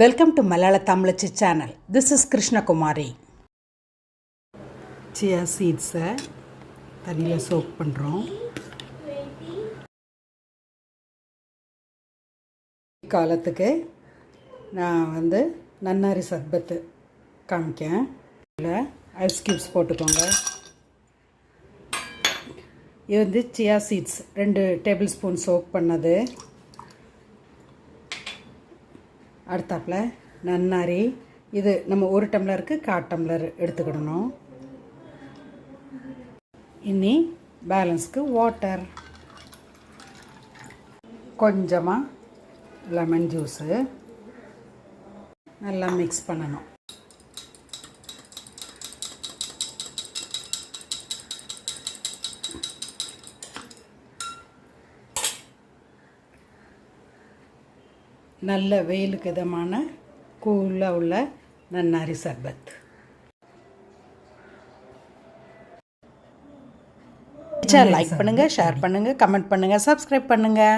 Welcome to Malayala Tamizhachi channel this is Krishnakumari chia சீட்ஸை தண்ணியில் choke பண்ணுறோம் காலத்துக்கு நான் வந்து நன்னாரி சர்பத்து காமிக்கேன். இதில் ஐஸ் க்யூப்ஸ் போட்டுக்கோங்க. இது வந்து சியா சீட்ஸ் ரெண்டு டேபிள் ஸ்பூன் சோக் பண்ணது. அடுத்தாப்புல நன்னாரி. இது நம்ம ஒரு டம்ளருக்கு கால் டம்ளர் எடுத்துக்கிடணும். இனி பேலன்ஸ்க்கு வாட்டர் கொஞ்சமாக லெமன் ஜூஸு நல்லா மிக்ஸ் பண்ணணும். நல்ல வெயிலுக்கு இதமான கூலாக உள்ள நன்னாரி சர்பத். லைக் பண்ணுங்கள் ஷேர் பண்ணுங்கள் கமெண்ட் பண்ணுங்கள் சப்ஸ்கிரைப் பண்ணுங்கள்